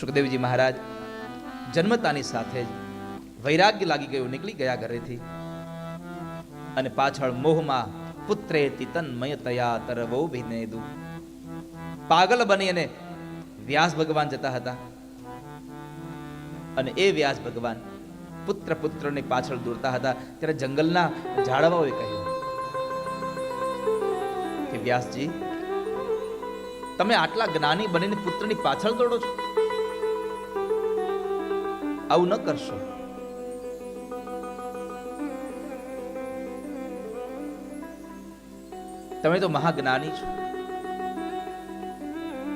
સુખદેવજી મહારાજ જન્મતાની સાથે જ વૈરાગ્ય લાગી ગયું, નીકળી ગયા ઘરેથી. અને પાછળ મોહમાં પુત્રે તન્મય તયા તરવો ભિનેદુ પાગલ બની અને વ્યાસ ભગવાન જતા હતા. અને એ વ્યાસ ભગવાન પુત્ર પુત્રની પાછળ દોરતા હતા. ત્યારે જંગલના ઝાડવાઓએ કહ્યું કે, વ્યાસજી, તમે આટલા જ્ઞાની બનીને પુત્રની પાછળ દોડો છો. આવું ન કરશો. તમે તો મહાજ્ઞાની છો.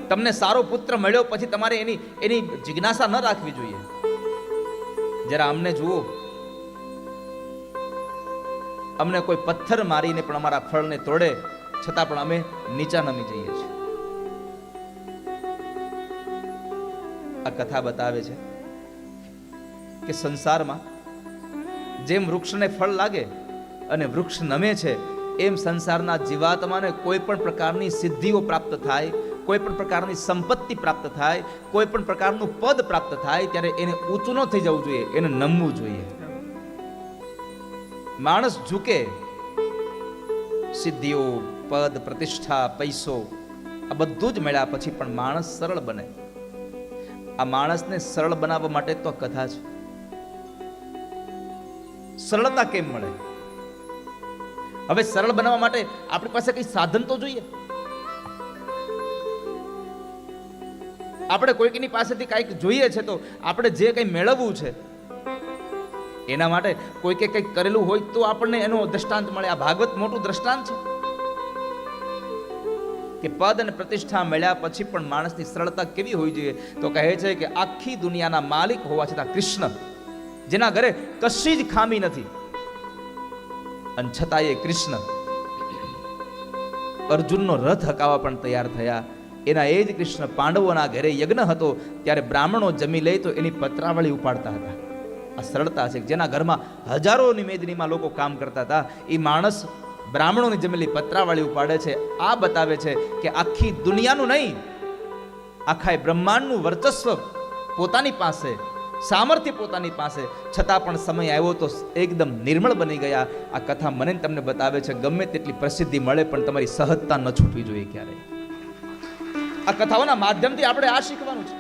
તમને સારો પુત્ર મળ્યો પછી તમારે એની એની જિજ્ઞાસા ન રાખવી જોઈએ. જરા અમને જુઓ. અમને કોઈ પથ્થર મારીને પણ અમારા ફળને તોડે, છતાં પણ અમે નીચા નમી જઈએ છીએ. આ કથા બતાવે છે. કે સંસારમાં જેમ વૃક્ષને ફળ લાગે અને વૃક્ષ નમે છે, એમ સંસારના જીવાત્માને કોઈ પણ પ્રકારની સિદ્ધિઓ પ્રાપ્ત થાય, કોઈ પણ પ્રકારની સંપત્તિ પ્રાપ્ત થાય, કોઈ પણ પ્રકારનું પદ પ્રાપ્ત થાય, ત્યારે એને ઊંચું ન થઈ જવું જોઈએ, એને નમવું જોઈએ. માણસ ઝૂકે, સિદ્ધિઓ, પદ, પ્રતિષ્ઠા, પૈસો, આ બધું જ મળ્યા પછી પણ માણસ સરળ બને. આ માણસને સરળ બનાવવા માટે તો કથા છે. સરળતા કેમ મળે? હવે સરળ બનાવવા માટે આપણી પાસે કઈ સાધન તો જોઈએ? આપણે કોઈકની પાસેથી કંઈક જોઈએ છે તો આપણે જે કંઈ મેળવવું છે, એના માટે કોઈકે કંઈક કરેલું હોય તો આપણને એનો દ્રષ્ટાંત મળે. આ ભાગવત મોટું દ્રષ્ટાંત છે કે પદ અને પ્રતિષ્ઠા મળ્યા પછી પણ માણસની સરળતા કેવી હોવી જોઈએ? તો કહે છે કે આખી દુનિયાના માલિક હોવા છતાં કૃષ્ણ જેના ઘરે કશી જ ખામી નથી. અને છતાં એ કૃષ્ણ અર્જુનનો રથ હકાવવા પણ તૈયાર થયા. એના એ જ કૃષ્ણ પાંડવોના ઘરે યજ્ઞ હતો. ત્યારે બ્રાહ્મણો જમી લે તો એની પત્રાવળી ઉપાડતા હતા. આ સરળતા છે જેના ઘરમાં હજારો નિમેદનીમાં લોકો કામ કરતા હતા. એ માણસ બ્રાહ્મણોની જમેલી પત્રાવળી ઉપાડે છે. આ બતાવે છે કે આખી દુનિયાનું નહીં આખા બ્રહ્માંડનું વર્ચસ્વ પોતાની પાસે સામર્થ્ય પોતાની પાસે. છતાં પણ સમય આવ્યો તો એકદમ નિર્મળ બની ગયા. આ કથા મને તમને બતાવે છે, ગમે તેટલી પ્રસિદ્ધિ મળે પણ તમારી સહજતા ન છૂટવી જોઈએ ક્યારેય. આ કથાઓના માધ્યમથી આપણે આ શીખવાનું છે.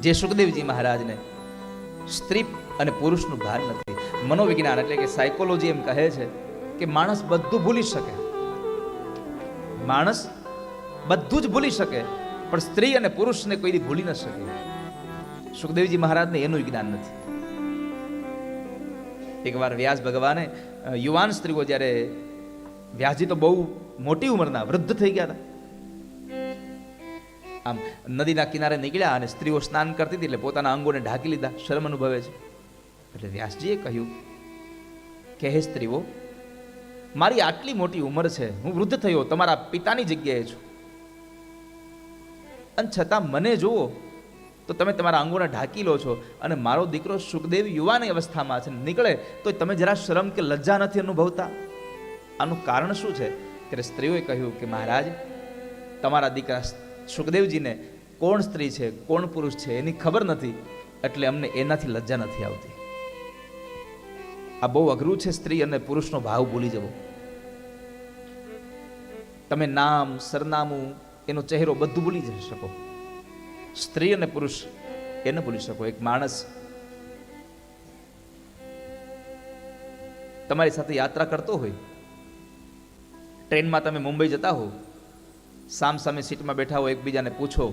જે સુખદેવજી મહારાજને સ્ત્રી અને પુરુષનું ભાન નથી, મનોવિજ્ઞાન એટલે કે સાયકોલોજી એમ કહે છે કે માણસ બધું ભૂલી શકે. માણસ બધું જ ભૂલી શકે, પણ સ્ત્રી અને પુરુષને કોઈ ભૂલી ન શકે. સુખદેવજી મહારાજને એનું જ્ઞાન નથી. એકવાર વ્યાસ ભગવાને યુવાન સ્ત્રીઓ જ્યારે વ્યાસજી તો બહુ મોટી ઉંમરના, વૃદ્ધ થઈ ગયા હતા. આમ નદીના કિનારે નીકળ્યા અને સ્ત્રીઓ સ્નાન કરતી હતી એટલે પોતાના અંગોને ઢાંકી લીધા. શરમ અનુભવે છે. એટલે વ્યાસજીએ કહ્યું કે હે સ્ત્રીઓ મારી આટલી મોટી ઉંમર છે, હું વૃદ્ધ થયો, તમારા પિતાની જગ્યાએ છું. અને છતાં મને જુઓ, તો તમે તમારા અંગોને ઢાંકી લો છો અને મારો દીકરો સુખદેવ યુવાની અવસ્થામાં છે, નીકળે, તો તમે જરા શરમ કે લજ્જા નથી અનુભવતા? આનું કારણ શું છે? ત્યારે સ્ત્રીઓએ કહ્યું કે મહારાજ, તમારા દીકરા સુખદેવજીને કોણ સ્ત્રી છે, કોણ પુરુષ છે, એની ખબર નથી, એટલે અમને એનાથી લજ્જા નથી આવતી. આ બહુ અઘરું છે સ્ત્રી અને પુરુષનો ભાવ ભૂલી જવો. તમે નામ, સરનામું, એનો ચહેરો બધું ભૂલી જઈ શકો. સ્ત્રી અને પુરુષ એને ભૂલી શકો. એક માણસ તમારી સાથે યાત્રા કરતો હોય, ટ્રેનમાં તમે મુંબઈ જતા હો, સામ સામે સીટમાં બેઠા હો, એકબીજાને પૂછો,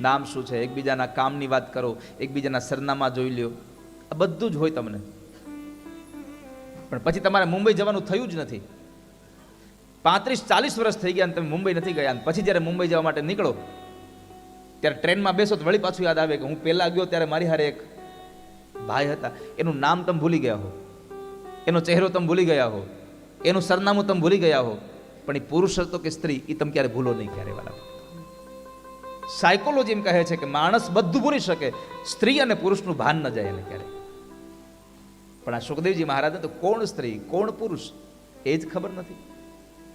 નામ શું છે? એકબીજાના કામની વાત કરો, એકબીજાના સરનામા જોઈ લ્યો. આ બધું જ હોય તમને. પણ પછી તમારે મુંબઈ જવાનું થયું જ નથી. પાંત્રીસ, ચાલીસ વર્ષ થઈ ગયા તમે મુંબઈ નથી ગયા પછી જ્યારે મુંબઈ જવા માટે નીકળો, ત્યારે ટ્રેનમાં બેસો તો વળી પાછું યાદ આવે કે હું પહેલાં ગયો ત્યારે મારી હારે એક ભાઈ હતા. એનું નામ તમે ભૂલી ગયા હો. એનો ચહેરો તમે ભૂલી ગયા હો. એનું સરનામું તમે ભૂલી ગયા હો. પણ એ પુરુષ હતો કે સ્ત્રી એ તમે ક્યારે ભૂલો નહીં ક્યારે વાલા સાયકોલોજી એમ કહે છે કે માણસ બધું ભૂલી શકે, સ્ત્રી અને પુરુષનું ભાન ન જાય એને ક્યારે પણ આ સુખદેવજી મહારાજને તો કોણ સ્ત્રી કોણ પુરુષ એ જ ખબર નથી.